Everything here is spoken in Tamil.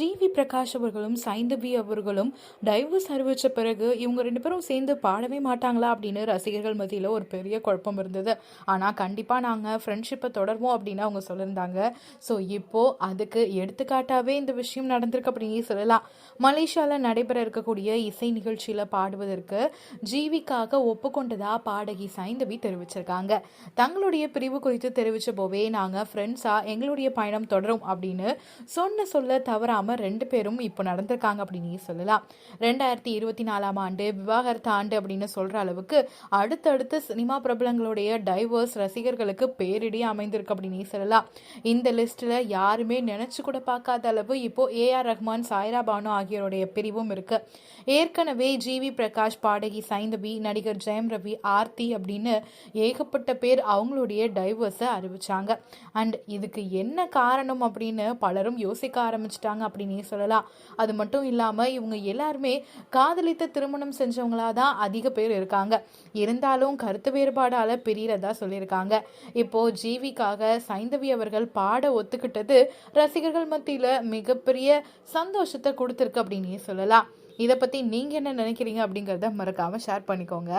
ஜிவி பிரகாஷ் அவர்களும் சைந்தவி அவர்களும் டைவர்ஸ் அறிவித்த பிறகு இவங்க ரெண்டு பேரும் சேர்ந்து பாடவே மாட்டாங்களா அப்படின்னு ரசிகர்கள் மத்தியில் ஒரு பெரிய குழப்பம் இருந்தது. ஆனால் கண்டிப்பாக நாங்கள் ஃப்ரெண்ட்ஷிப்பை தொடர்வோம் அப்படின்னு அவங்க சொல்லியிருந்தாங்க. ஸோ இப்போது அதுக்கு எடுத்துக்காட்டாகவே இந்த விஷயம் நடந்திருக்கு அப்படின்னு சொல்லலாம். மலேசியாவில் நடைபெற இருக்கக்கூடிய இசை நிகழ்ச்சியில் பாடுவதற்கு ஜீவிக்காக ஒப்புக்கொண்டதாக பாடகி சைந்தவி தெரிவிச்சிருக்காங்க. தங்களுடைய பிரிவு குறித்து தெரிவித்த போவே நாங்கள் ஃப்ரெண்ட்ஸாக எங்களுடைய பயணம் தொடரும் அப்படின்னு சொன்ன சொல்ல தவறாமல் இல்லாமல் ரெண்டு பேரும் இப்போ நடந்திருக்காங்க அப்படின்னு சொல்லலாம். ரெண்டாயிரத்தி இருபத்தி நாலாம் ஆண்டு விவாகரத்து ஆண்டு அப்படின்னு சொல்ற அளவுக்கு அடுத்தடுத்து சினிமா பிரபலங்களுடைய டைவர்ஸ் ரசிகர்களுக்கு பேரிடி அமைந்திருக்கு அப்படின்னு சொல்லலாம். இந்த லிஸ்ட்ல யாருமே நினைச்சு கூட பார்க்காத அளவு இப்போ ஏஆர் ரஹ்மான் சாய்ரா பானு ஆகியோருடைய பிரிவும் இருக்கு. ஏற்கனவே ஜிவி பிரகாஷ் பாடகி சைந்தவி நடிகர் ஜெயம் ரவி ஆர்த்தி அப்படின்னு ஏகப்பட்ட பேர் அவங்களுடைய டைவர்ஸை அறிவிச்சாங்க. அண்ட் இதுக்கு என்ன காரணம் அப்படின்னு பலரும் யோசிக்க ஆரம்பிச்சிட்டாங்க அப்படின்னே சொல்லலாம். அது மட்டும் இல்லாமல் இவங்க எல்லாருமே காதலித்து திருமணம் செஞ்சவங்களா தான் அதிக பேர் இருக்காங்க. இருந்தாலும் கருத்து வேறுபாடால பிரியறதா சொல்லியிருக்காங்க. இப்போ ஜீவிக்காக சைந்தவி அவர்கள் பாட ஒத்துக்கிட்டது ரசிகர்கள் மத்தியில் மிகப்பெரிய சந்தோஷத்தை கொடுத்துருக்கு அப்படின்னே சொல்லலாம். இதை பற்றி நீங்கள் என்ன நினைக்கிறீங்க அப்படிங்கிறத மறக்காமல் ஷேர் பண்ணிக்கோங்க.